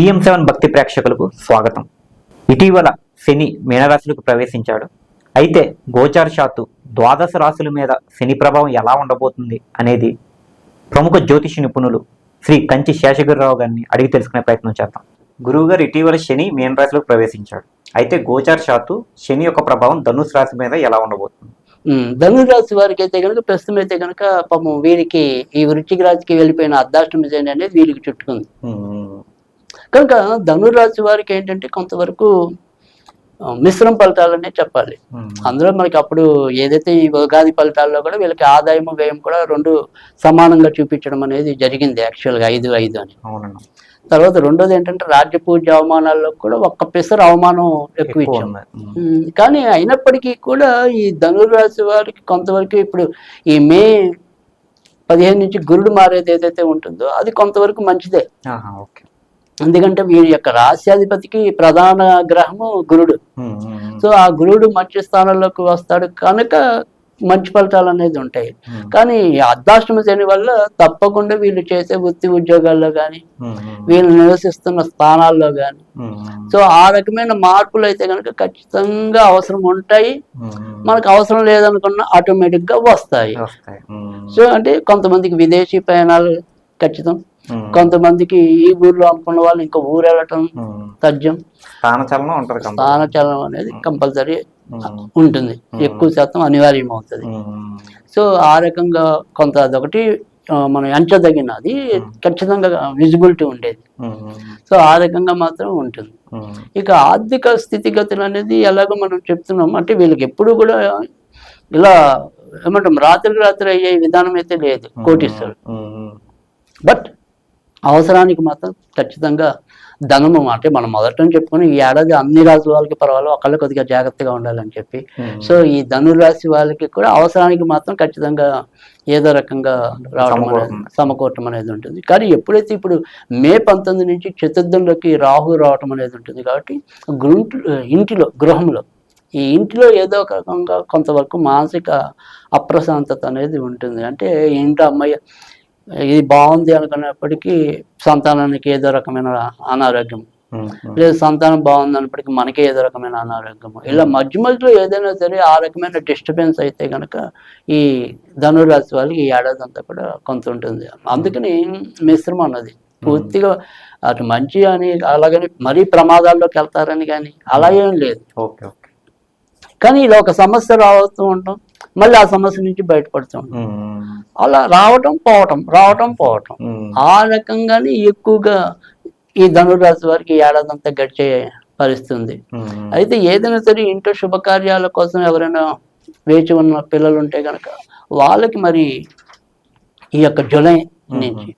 PM seven భక్తి ప్రేక్షకులకు స్వాగతం. ఇటీవల శని మీనరాశులకు ప్రవేశించాడు. అయితే గోచారశాత్తు ద్వాదశ రాశుల మీద శని ప్రభావం ఎలా ఉండబోతుంది అనేది ప్రముఖ జ్యోతిష నిపుణులు శ్రీ కంచి శేషగిరిరావు గారిని అడిగి తెలుసుకునే ప్రయత్నం చేద్దాం. గురువుగారు ఇటీవల శని మీనరాశిలోకి ప్రవేశించాడు. అయితే గోచారశాత్తు శని యొక్క ప్రభావం ధనుసు రాశి మీద ఎలా ఉండబోతుంది? ధనురాశి వారికి అయితే కనుక ప్రస్తుతం అయితే కనుక పాపం వీరికి ఈ వృశ్చిక రాశికి వెళ్ళిపోయిన అర్ధాష్టమి అనేది వీరికి చుట్టుకుంది. కనుక ధనురాశి వారికి ఏంటంటే కొంతవరకు మిశ్రమ ఫలితాలనే చెప్పాలి. అందులో మనకి అప్పుడు ఏదైతే ఈ ఉగాది ఫలితాల్లో కూడా వీళ్ళకి ఆదాయం వ్యయం కూడా రెండు సమానంగా చూపించడం అనేది జరిగింది యాక్చువల్గా ఐదు ఐదు అని. తర్వాత రెండోది ఏంటంటే రాజ్య పూజ అవమానాల్లో కూడా ఒక్క పిసరు అవమానం ఎక్కువ ఎక్కువ ఇచ్చాం ఉంది. ఉమ్. ఉమ్, కానీ అయినప్పటికీ కూడా ఈ ధనుర్రాశి వారికి కొంతవరకు ఇప్పుడు ఈ మే పదిహేను నుంచి గురుడు మారేది ఏదైతే ఉంటుందో అది కొంతవరకు మంచిదే. ఓకే. ఎందుకంటే వీరి యొక్క రాశ్యాధిపతికి ప్రధాన గ్రహము గురుడు. సో ఆ గురుడు మంచి స్థానంలోకి వస్తాడు కనుక మంచి ఫలితాలు అనేది ఉంటాయి. కానీ అర్ధాష్టమ శని వల్ల తప్పకుండా వీళ్ళు చేసే వృత్తి ఉద్యోగాల్లో కానీ వీళ్ళు నివసిస్తున్న స్థానాల్లో కానీ సో ఆ రకమైన మార్పులు అయితే కనుక ఖచ్చితంగా అవసరం ఉంటాయి. మనకు అవసరం లేదనుకున్న ఆటోమేటిక్గా వస్తాయి. సో అంటే కొంతమందికి విదేశీ ప్రయాణాలు ఖచ్చితం. కొంతమందికి ఈ ఊర్లో అనుకున్న వాళ్ళు ఇంకా ఊరు వెళ్ళటం. తథ్యం. స్థానచలనం కంపల్సరీ. స్థానచలనం అనేది కంపల్సరీ ఉంటుంది. ఎక్కువ శాతం అనివార్యం అవుతుంది సో ఆ రకంగా కొంత అదొకటి మనం ఎంచదగినది ఖచ్చితంగా విజిబిలిటీ ఉండేది. సో ఆ రకంగా మాత్రం ఉంటుంది. ఇక ఆర్థిక స్థితిగతులు అనేది ఎలాగో మనం చెప్తున్నాం అంటే వీళ్ళకి ఎప్పుడు కూడా ఇలా ఏమంటాం రాత్రికి రాత్రి అయ్యే విధానం అయితే లేదు కోటిస్తారు బట్ అవసరానికి మాత్రం ఖచ్చితంగా ధనము అంటే మనం మొదట చెప్పుకుని ఈ ఏడాది అన్ని రాసుల వాళ్ళకి పర్వాలేదు ఒకళ్ళు కొద్దిగా జాగ్రత్తగా ఉండాలని చెప్పి. సో ఈ ధనురాశి వాళ్ళకి కూడా అవసరానికి మాత్రం ఖచ్చితంగా ఏదో రకంగా రావడం అనేది. సమకూరటం అనేది ఉంటుంది కానీ ఎప్పుడైతే ఇప్పుడు మే పంతొమ్మిది నుంచి చతుర్థంలోకి రాహు రావటం అనేది ఉంటుంది కాబట్టి గుంటు ఇంటిలో గృహంలో ఈ ఇంటిలో ఏదో ఒక రకంగా కొంతవరకు మానసిక అప్రశాంతత అనేది ఉంటుంది అంటే ఇంట్లో అమ్మాయి ఇది బాగుంది అనుకున్నప్పటికీ సంతానానికి ఏదో రకమైన అనారోగ్యం. లేదు సంతానం బాగుంది అన్నప్పటికీ మనకే ఏదో రకమైన అనారోగ్యం ఇలా మధ్య మధ్యలో ఏదైనా సరే ఆ రకమైన డిస్టర్బెన్స్ అయితే కనుక ఈ ధనురాశి వాళ్ళకి ఈ ఏడాది అంతా కూడా కొంత ఉంటుంది. అందుకని మిశ్రమం అన్నది. పూర్తిగా అటు మంచి అని అలాగని మరీ ప్రమాదాల్లోకి వెళ్తారని కానీ అలా ఏం లేదు. కానీ ఇలా ఒక సమస్య రావుతూ ఉంటాం మళ్ళీ ఆ సమస్య నుంచి బయటపడుతూ అలా రావటం పోవటం రావటం పోవటం. ఆ రకంగానే ఎక్కువగా ఈ ధనురాశి వారికి ఈ ఏడాది అంతా గడిచే పరిస్థితి ఉంది. ఉమ్, ఉమ్, అయితే ఏదైనా సరే ఇంట్లో శుభకార్యాల కోసం ఎవరైనా వేచి ఉన్న పిల్లలు ఉంటే కనుక వాళ్ళకి మరి ఈ యొక్క జూలై నుంచి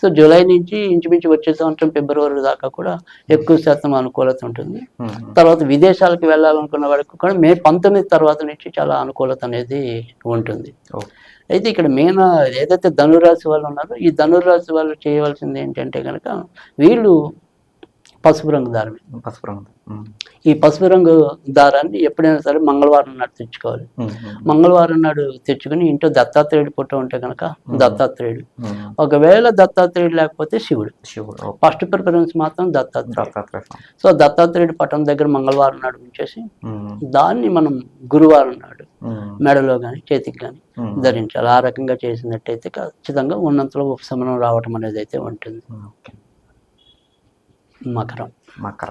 సో జూలై నుంచి ఇంచుమించు వచ్చే సంవత్సరం ఫిబ్రవరి దాకా కూడా ఎక్కువ శాతం అనుకూలత ఉంటుంది. తర్వాత విదేశాలకు వెళ్ళాలనుకున్న వారికి కూడా మే పంతొమ్మిది తర్వాత నుంచి చాలా అనుకూలత అనేది ఉంటుంది. అయితే ఇక్కడ మెయిన్ ఏదైతే ధనురాశి వాళ్ళు ఉన్నారో ఈ ధనురాశి వాళ్ళు చేయవలసింది ఏంటంటే కనుక వీళ్ళు పసుపు రంగు దారమే పసుపు రంగు ఈ పసుపు రంగు దారాన్ని ఎప్పుడైనా సరే మంగళవారం నాడు తెచ్చుకోవాలి. మంగళవారం నాడు తెచ్చుకుని ఇంట్లో దత్తాత్రేయుడు ఫోటో ఉంటే కనుక దత్తాత్రేయుడు. ఒకవేళ దత్తాత్రేయుడు లేకపోతే శివుడు. శివుడు. ఫస్ట్ ప్రిఫరెన్స్ మాత్రం దత్తాత్రేయుడు. సో దత్తాత్రేయుడు పటం దగ్గర మంగళవారం నాడు ఉంచేసి దాన్ని మనం గురువారం నాడు మెడలో కానీ చేతికి కానీ ధరించాలి. ఆ రకంగా చేసినట్టయితే ఖచ్చితంగా ఉన్నంతలో ఉపశమనం రావటం అనేది అయితే ఉంటుంది. మకరం మకర